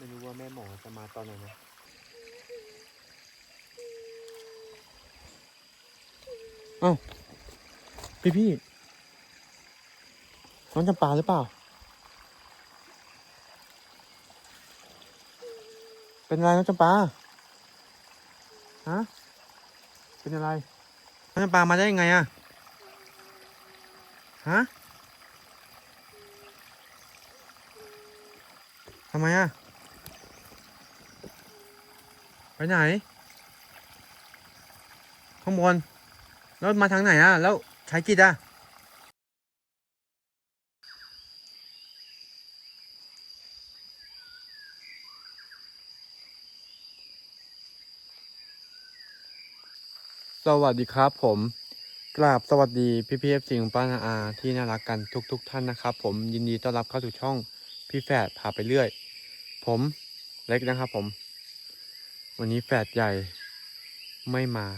ไม่รู้ว่าแม่หมอจะมาตอนไหนนะเอ้าพี่พี่น้องจำปาหรือเปล่า เป็นอะไรน้องจำปาฮะเป็นอะไรน้องจำปามาได้ยังไงอะฮะทำไมอะ ไปไหน ข้างบน แล้วมาทางไหนอะแล้วใช้กิจอะสวัสดีครับผมกราบสวัสดีพี่พีเอฟสิงป้านาอาที่น่ารักกันทุกๆทท่านนะครับ ผมยินดีต้อนรับเข้าสู่ช่องพี่แฝดพาไปเรื่อย ผมเล็กนะครับผม วันนี้แฝดใหญ่ไม่มา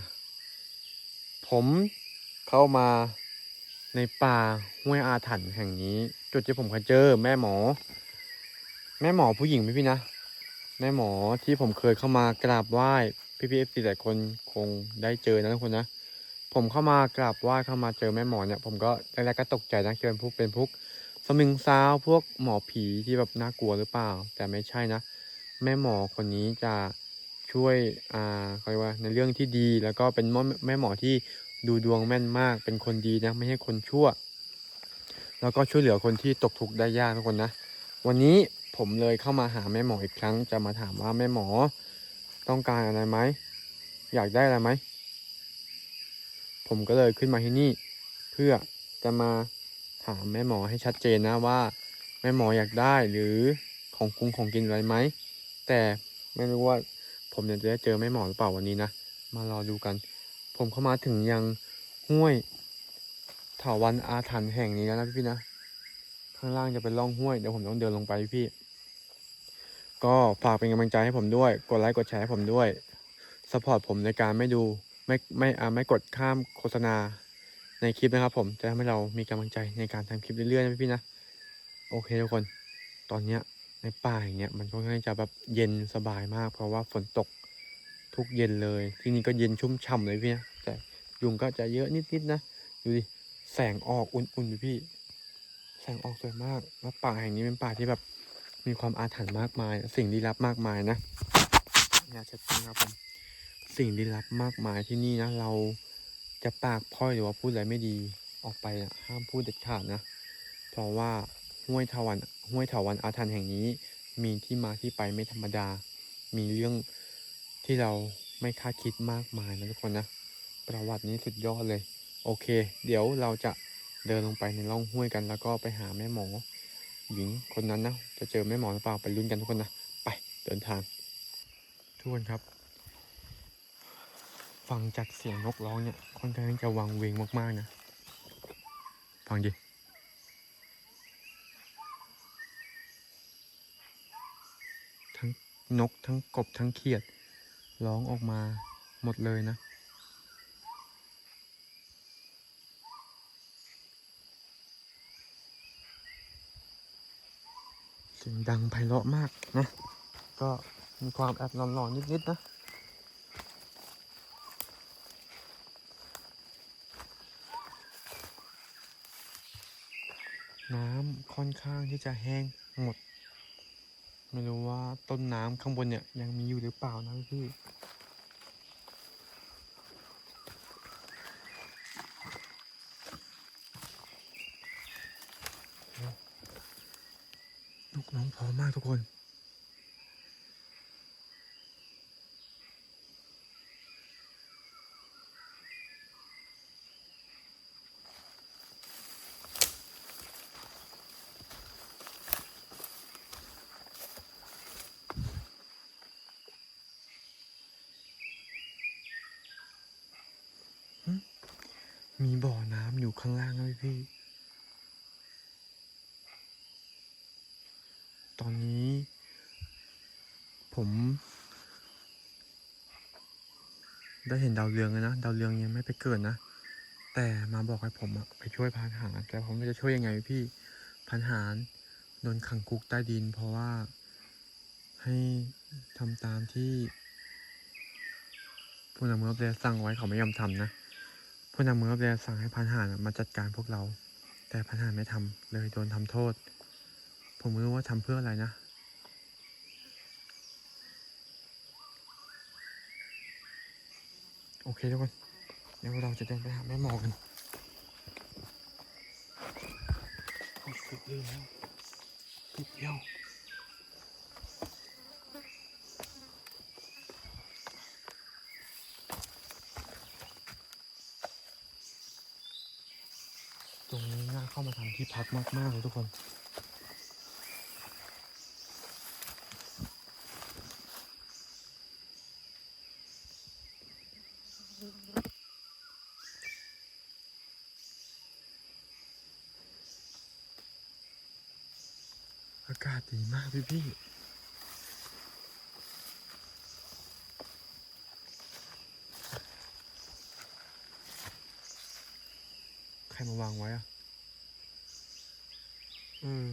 ผมเข้ามาในป่าห้วยอาถรรพ์แห่งนี้ จุดที่ผมเคยเจอแม่หมอ แม่หมอผู้หญิงไหมพี่นะ แม่หมอที่ผมเคยเข้ามากราบไหว้พี่พีเอฟซีหลายคนคงได้เจอนะทุกคนนะ ผมเข้ามากราบไหว้เข้ามาเจอแม่หมอเนี่ยผมก็แรกๆก็ตกใจนะเกินพวกเป็นพวกสมิงซาวพวกหมอผีที่แบบน่ากลัวหรือเปล่า แต่ไม่ใช่นะ แม่หมอคนนี้จะ ช่วยอ่าเขาเรียกว่าในเรื่องที่ดี แล้วก็เป็นหมอแม่หมอที่ดูดวงแม่นมาก เป็นคนดีนะไม่ใช่คนชั่ว แล้วก็ช่วยเหลือคนที่ตกทุกข์ได้ยากทุกคนนะ วันนี้ผมเลยเข้ามาหาแม่หมออีกครั้ง จะมาถามว่าแม่หมอต้องการอะไรไหมอยากได้อะไรไหมผมก็เลยขึ้นมาที่นี่ เพื่อจะมาถามแม่หมอให้ชัดเจนนะว่า แม่หมออยากได้หรือของกุงของกินอะไรไหมแต่ไม่รู้ว่า ผมเนี่ยจะได้เจอแม่หมอหรือเปล่าวันนี้นะ มารอดูกัน ผมเข้ามาถึงยังห้วยถาวันอาถรรพ์แห่งนี้แล้วนะพี่ๆนะ ข้างล่างจะเป็นร่องห้วยเดี๋ยวผมต้องเดินลงไปพี่ ก็ฝากเป็นกำลังใจให้ผมด้วย กดไลค์กดแชร์ให้ผมด้วยสปอร์ตผมในการไม่ดูไม่ไม่อ่าไม่กดข้ามโฆษณาในคลิปนะครับผมจะทำให้เรามีกำลังใจในการทำคลิปเรื่อยๆนะพี่ๆนะ โอเคทุกคน ตอนเนี้ย ในป่าอย่างเงี้ยมันค่อนข้างจะแบบเย็นสบายมาก เพราะว่าฝนตกทุกเย็นเลย ที่นี่ก็เย็นชุ่มฉ่ำเลยพี่นะแต่ยุงก็จะเยอะนิดๆนะดูดิแสงออกอุ่นๆอยู่พี่ แสงออกสวยมากแล้วป่าแห่งนี้เป็นป่าที่แบบมีความอาถรรพ์มากมาย สิ่งลี้ลับมากมายนะอยากจะจริงครับผมสิ่งลี้ลับมากมายที่นี่นะ เราจะปากพ่อยหรือว่าพูดอะไรไม่ดีออกไปอะห้ามพูดเด็ดขาดนะ เพราะว่า ห้วยทวันห้วยถาวันอาถรรพ์แห่งนี้ มีที่มาที่ไปไม่ธรรมดา มีเรื่องที่เราไม่คาดคิดมากมายนะทุกคนนะ ประวัตินี้สุดยอดเลย โอเค เดี๋ยวเราจะเดินลงไปในร่องห้วยกัน แล้วก็ไปหาแม่หมอ หญิงคนนั้นนะ จะเจอแม่หมอหรือเปล่าไปลุ้นกันทุกคนนะ ไปเดินทาง ทุกคนครับ ฟังจากเสียงนกร้องเนี่ยค่อนข้างจะวังเวงมากๆนะ ฟังดิ ทั้ง นกทั้งกบทั้งเขียด ร้องออกมาหมดเลยนะ เสียงดังไพเราะมากนะ ก็มีความแอบหลอนๆนิด ๆ นะน้ำค่อนข้างที่จะแห้งหมด ไม่รู้ว่าต้นน้ำข้างบนเนี่ยยังมีอยู่หรือเปล่านะพี่นกน้องเพอมากทุกคน มีบ่อน้ำอยู่ข้างล่างด้วยพี่ ตอนนี้ ผม ได้เห็นดาวเรืองแล้วนะ ดาวเรืองยังไม่ไปเกิดนะ แต่มาบอกให้ผมอะไปช่วยพันหารแต่ผมจะช่วยยังไงพี่พันหารโดนขังคุกใต้ดิน เพราะว่าให้ทำตามที่ผู้นำเมืองเรียสั่งไว้เขาไม่ยอมทำนะ ผู้นำเมืองเรียสั่งให้พันหานมาจัดการพวกเรา แต่พันหารไม่ทำเลยโดนทำโทษ ผมไม่รู้ว่าทำเพื่ออะไรนะ โอเคทุกคน เดี๋ยวเราจะเดินไปหาแม่หมอกันโอ้ยสุดเลยแล้วปิดเดียวตรงนี้น่าเข้ามา ที่พักมาก ๆ เลยทุกคน อากาศดีมากพี่พี่ใครมาวางไว้อะเออ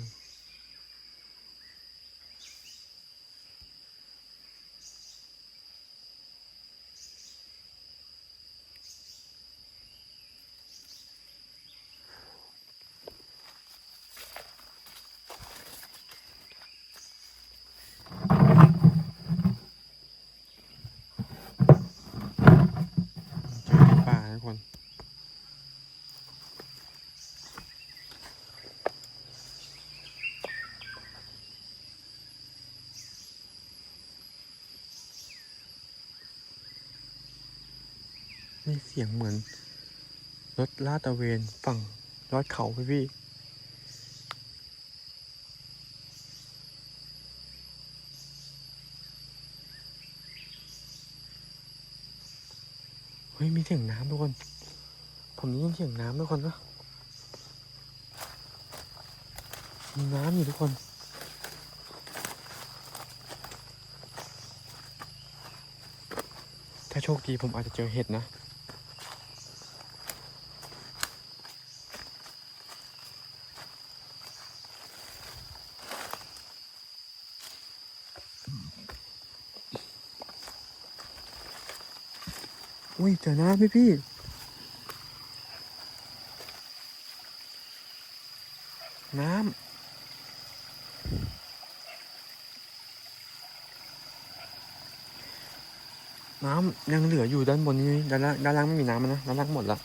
เจอในป่านะทุกคน นี่เสียงเหมือน รถลาดตระเวนฝั่งยอดเขาพี่พี่เฮ้ย มีเสียงน้ำทุกคน ผมได้ยินเสียงน้ำทุกคนนะมีน้ำอยู่ทุกคนถ้าโชคดีผมอาจจะเจอเห็ดนะ อุ้ยเจอน้ำพี่พี่น้ำ น้ำยังเหลืออยู่ด้านบนนี้ด้านล่างด้านล่างไม่มีน้ำแล้วนะด้านล่างหมดละ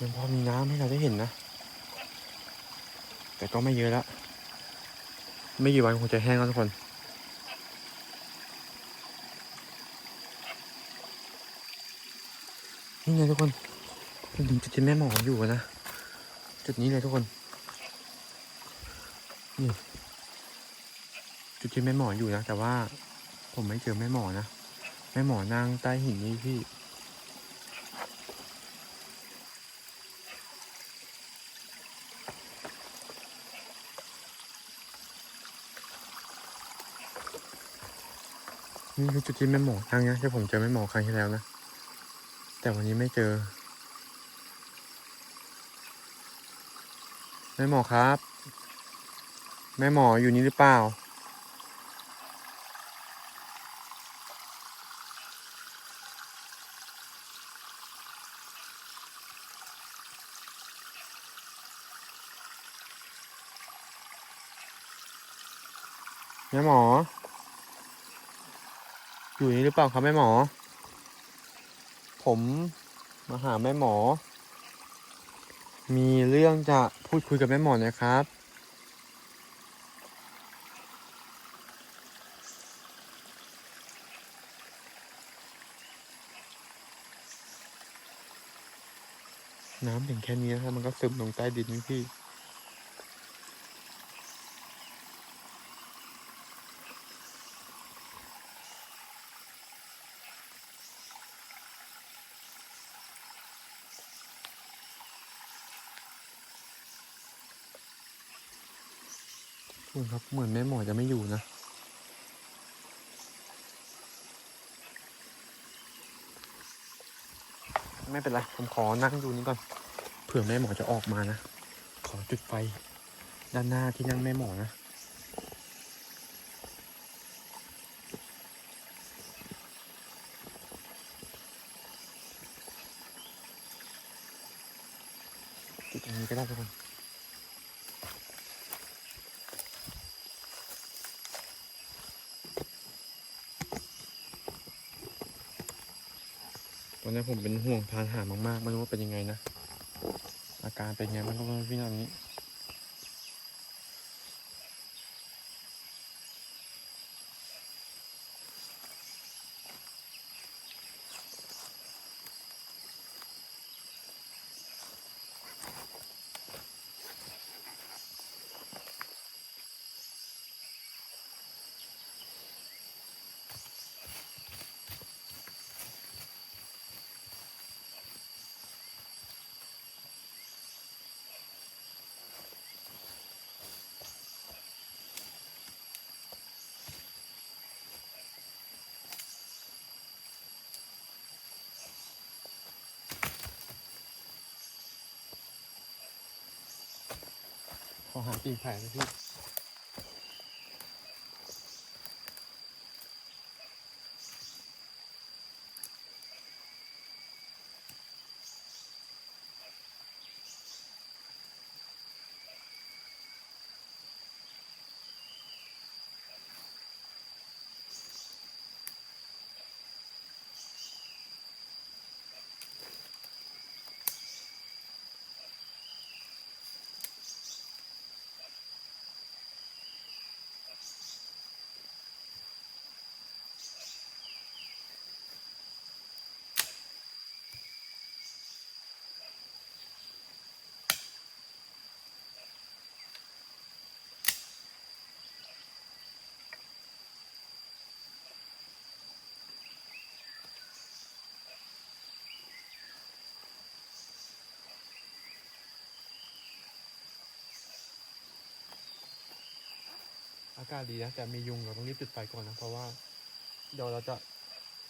ยังพอมีน้ำให้เราได้เห็นนะ แต่ก็ไม่เยอะละไม่กี่วันคงจะแห้งแล้วทุกคนนี่ไงทุกคนเป็นถึงจุดที่แม่หมออยู่นะ จุดนี้เลยทุกคนนี่จุดที่แม่หมออยู่นะ แต่ว่าผมไม่เจอแม่หมอนะ แม่หมอนั่งใต้หินนี่พี่ นี่คือจุดที่แม่หมอนั่งนะที่ผมเจอแม่หมอครั้งที่แล้วนะ แต่วันนี้ไม่เจอแม่หมอครับ แม่หมออยู่นี่หรือเปล่าแม่หมอ อยู่นี่หรือเปล่าครับแม่หมอ ผมมาหาแม่หมอ มีเรื่องจะพูดคุยกับแม่หมอนะครับ น้ำถึงแค่นี้นะครับมันก็ซึมลงใต้ดินนี่พี่ ครับ เหมือนแม่หมอจะไม่อยู่นะ ไม่เป็นไร ผมขอนั่งดูนี่ก่อน เผื่อแม่หมอจะออกมานะ ขอจุดไฟ ด้านหน้าที่นั่งแม่หมอนะจุดตรงนี้ก็ได้ทุกคน นี้ผมเป็นห่วงพานหามากๆ ไม่รู้ว่าเป็นยังไงนะ อาการเป็นไงมันก็ไม่รู้พี่นอนนี้ ขอหากิ่งไผ่เลยพี่ากาศดีนะแต่มียุงเราต้องรีบจุดไฟก่อนนะเพราะว่าเดี๋ยวเราจะ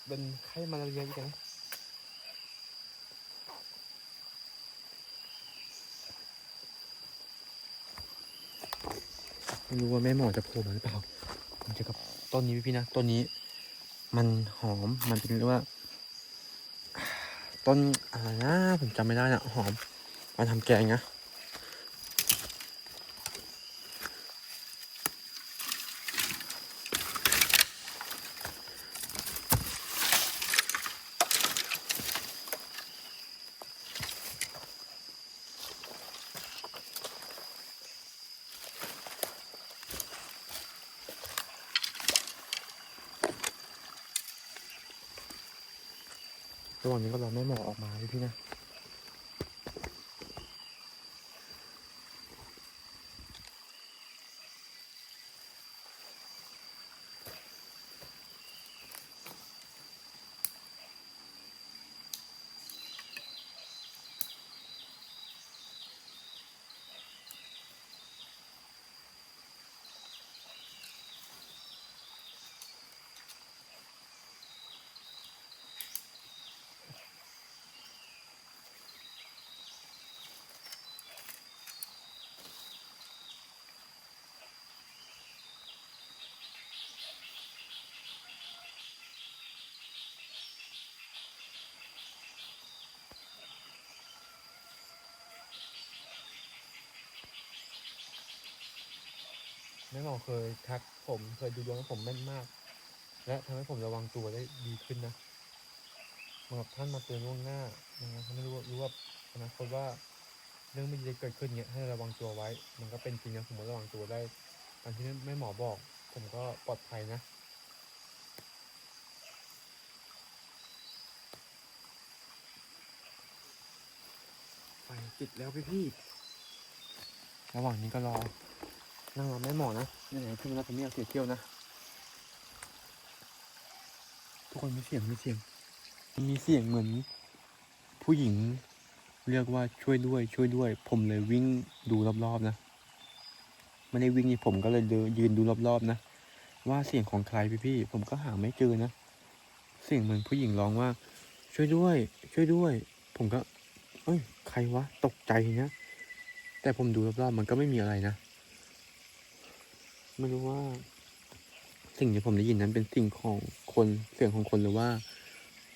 เป็นไข้มาลาเรียอีกนะไม่รู้ว่าแม่หมอจะโผล่มาหรือเปล่าผมเจอกับต้นนี้พี่นะต้นนี้ มันหอมมันเป็นเรียกว่า ต้นอะไรนะผมจำไม่ได้นะหอมมาทำแกงนะ ระหว่างนี้ก็เราไม่หมอออกมาพี่นะ แม่หมอเคยทักผมเคยดูดวงให้ผมแม่นมาก และทำให้ผมระวังตัวได้ดีขึ้นนะเหมือนกับท่านมาเตือนล่วงหน้านะครับเขาไม่รู้ว่ารู้ว่าอนาคตว่าเรื่องไม่ดีจะเกิดขึ้นเนี้ยให้ระวังตัวไว้ มันก็เป็นจริงนะผมก็ระวังตัวได้ตามที่แม่หมอบอก ผมก็ปลอดภัยนะไฟติดแล้วพี่พี่ๆระหว่างนี้ก็รอ นั่งรอแม่หมอนะยังไงขึ้นมาแล้วผมไม่อยากเสียเที่ยวนะ ทุกคนมีเสียงมีเสียง มีเสียงเหมือน ผู้หญิง เรียกว่าช่วยด้วย ช่วยด้วย ผมเลยวิ่งดูรอบๆนะไม่ได้วิ่งนี่ผมก็เลยเดินยืนดูรอบๆนะว่าเสียงของใครพี่ๆผมก็หาไม่เจอนะเสียงเหมือนผู้หญิงร้องว่า ช่วยด้วย ช่วยด้วย ผมก็ เอ้ยใครวะตกใจเนี้ยแต่ผมดูรอบๆมันก็ไม่มีอะไรนะ ไม่รู้ว่า สิ่งที่ผมได้ยินนั้นเป็นสิ่งของคนเสียงของคนหรือว่า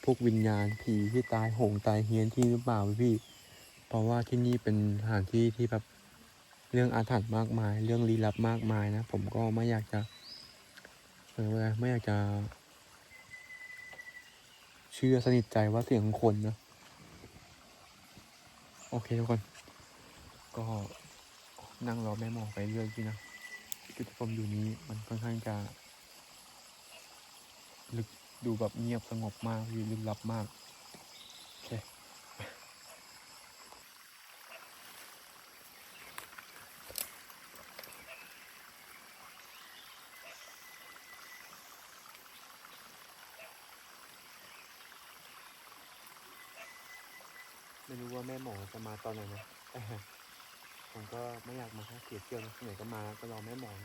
พวกวิญญาณผีที่ตายโหงตายเฮียนที่หรือเปล่าพี่ เพราะว่าที่นี่เป็นสถานที่ที่แบบเรื่องอาถรรพ์มากมาย เรื่องลี้ลับมากมายนะผมก็ไม่อยากจะเออไม่อยากจะเชื่อสนิทใจว่าเสียงของคนนะ โอเคทุกคน ก็นั่งรอแม่หมอไปเรื่อยพี่นะ จุดที่ผมอยู่นี้มันค่อนข้างจะลึกดูแบบเงียบสงบมากพี่ลึกลับมากโอเคไม่รู้ว่าแม่หมอจะมาตอนไหนนะ ผมก็ไม่อยากมาให้เสียเที่ยวนะไหนก็มาก็รอแม่หมอน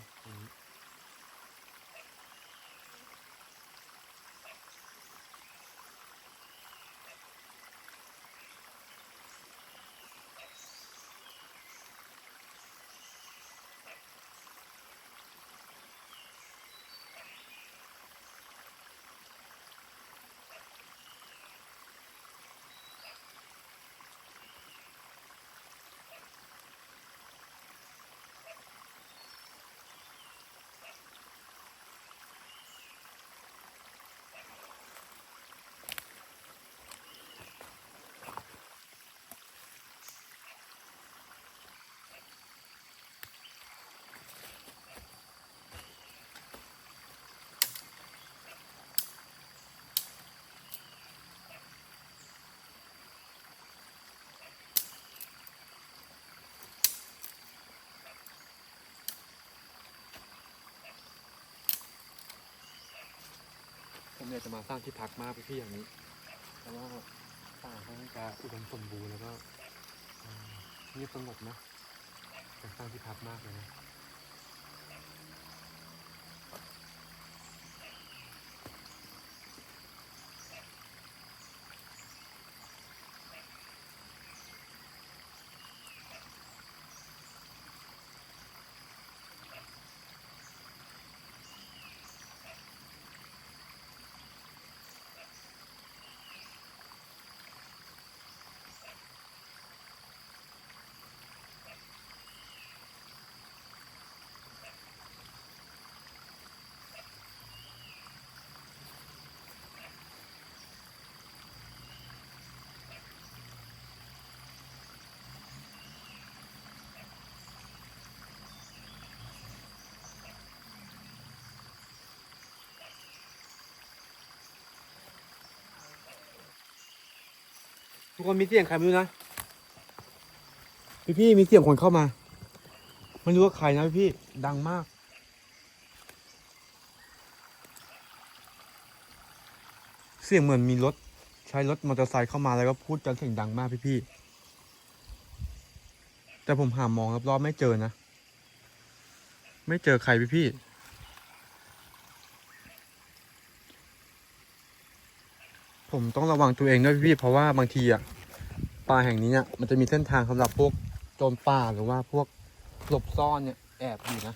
เนี่ยจะมาสร้างที่พักมากพี่ๆอย่างนี้ เพราะว่าป่าค่อนข้างจะอุดมสมบูรณ์แล้วก็เอ่อเงียบสงบนะจะสร้างที่พักมากเลยนะ ทุกคนมีเสียงใครไม่รู้นะ พี่พี่มีเสียงคนเข้ามา ไม่รู้ว่าใครนะพี่พี่ดังมาก เสียงเหมือนมีรถใช้รถมอเตอร์ไซค์เข้ามาแล้วก็พูดกันเสียงดังมากพี่พี่แต่ผมหามองรอบๆไม่เจอนะ ไม่เจอใครพี่พี่ ผมต้องระวังตัวเองด้วยพี่เพราะว่าบางทีอะป่าแห่งนี้เนี่ยมันจะมีเส้นทางสำหรับพวกโจรป่าหรือว่าพวกหลบซ่อนเนี่ยแอบอยู่นะ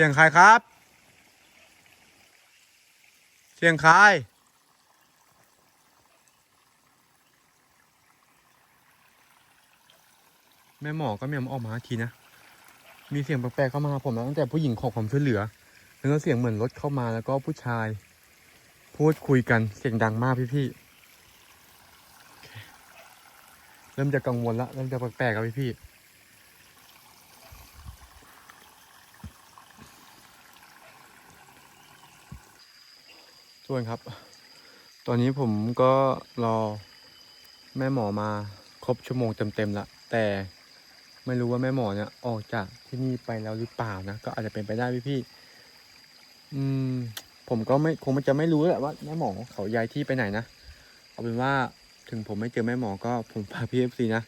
สียงใครครับ เสียงใครแม่หมอก็ไม่ยอมออกมาทีนะ มีเสียงแปลกๆเข้ามาผมนะตั้งแต่ผู้หญิงขอความช่วยเหลือ แล้วก็เสียงเหมือนรถเข้ามาแล้วก็ผู้ชาย พูดคุยกันเสียงดังมากพี่ๆโอเคเริ่มจะกังวลละเริ่มจะแปลกๆแล้วพี่ๆ นครับ ตอนนี้ผมก็รอแม่หมอมาครบชั่วโมงเต็มๆละแต่ไม่รู้ว่าแม่หมอเนี่ยออกจากที่นี่ไปแล้วหรือเปล่านะก็อาจจะเป็นไปได้พี่พี่อืม ผมก็ไม่คงจะไม่รู้แหละว่าแม่หมอเขาย้ายที่ไปไหนนะเอาเป็นว่าถึงผมไม่เจอแม่หมอก็ผมพาพี่เอฟซีนะ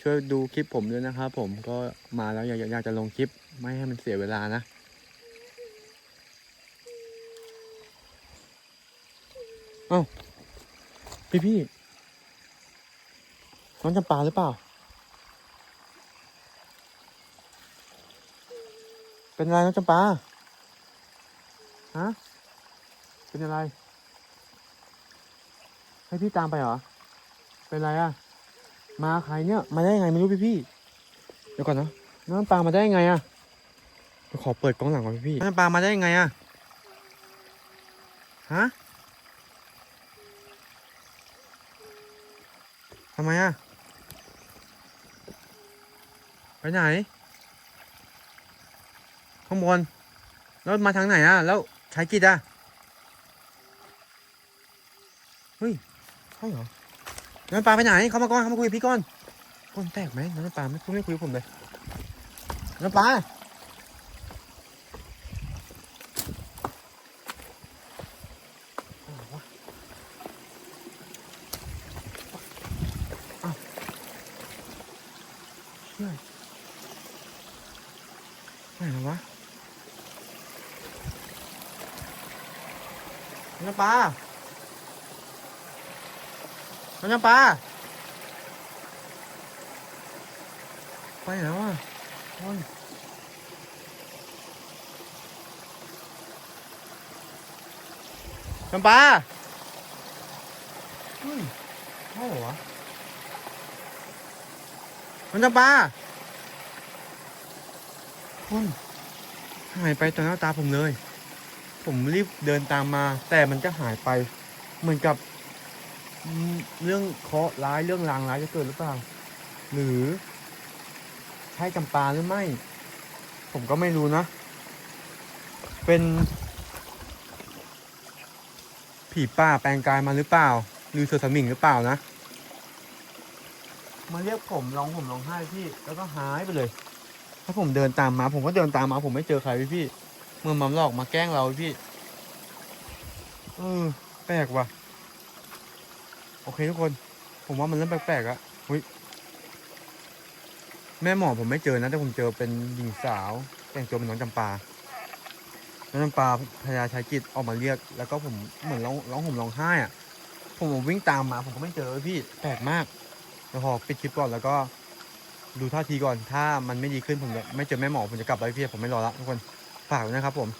ช่วยดูคลิปผมด้วยนะครับผมก็มาแล้วอยากอยากจะลงคลิปไม่ให้มันเสียเวลานะ เอ้าพี่พี่น้องจำปาหรือเปล่า เป็นอะไรน้องจำปาฮะเป็นอะไร ให้พี่ตามไปเหรอ เป็นไรอะมาใครเนี่ย มาได้ยังไงไม่รู้พี่พี่เดี๋ยวก่อนนะน้องจำปามาได้ยังไงอะขอเปิดกล้องหลังก่อนพี่พี่น้องจำปามาได้ยังไงอะฮะ ทำไมอะไปไหน ข้างบน แล้วมาทางไหนอะแล้วใช้กิจอะเฮ้ยใช่เหรอ น้ำปลาไปไหน เขามาก่อนเขามาคุยพี่ก่อนก้นแตกไหมน้ำปลาไม่คุยไม่คุยกับผมเลยน้ำปลาอะไรวะอ้าวเฮ้ยไหนแล้ววะน้ำปลา น้ำปลาไปไหนแล้วอะโอ้ยน้ำปลาเฮ้ยใช่เหรอวะมันน้ำปลาโอ้ยหายไปต่อหน้าตาผมเลย ผมรีบเดินตามมา แต่มันก็หายไป เหมือนกับ เรื่องเคราะห์ร้ายเรื่องลางร้ายจะเกิดหรือเปล่า หรือ ใช่จำปาหรือไม่ ผมก็ไม่รู้นะ เป็น ผีป่าแปลงกายมาหรือเปล่า หรือเสือสมิงหรือเปล่านะมาเรียกผมร้องผมร้องไห้พี่ แล้วก็หายไปเลย ถ้าผมเดินตามมา ผมก็เดินตามมา ผมไม่เจอใครพี่พี่เมื่อมันหลอกมาแกล้งเราพี่เออแปลกว่ะ โอเคทุกคน ผมว่ามันเริ่มแปลกๆอะเฮ้ยแม่หมอผมไม่เจอนะ แต่ผมเจอเป็นหญิงสาว แต่งตัวเป็นน้องจำปา น้องจำปาพยาชายกิจออกมาเรียก แล้วก็ผมเหมือนร้องร้องห่มร้องไห้อะผมผมวิ่งตามมา ผมก็ไม่เจอพี่แปลกมากเดี๋ยวพอปิดคลิปก่อนแล้วก็ ดูท่าทีก่อน ถ้ามันไม่ดีขึ้นผมจะไม่เจอแม่หมอผมจะกลับไปพี่ผมไม่รอละทุกคนฝากด้วยนะครับผม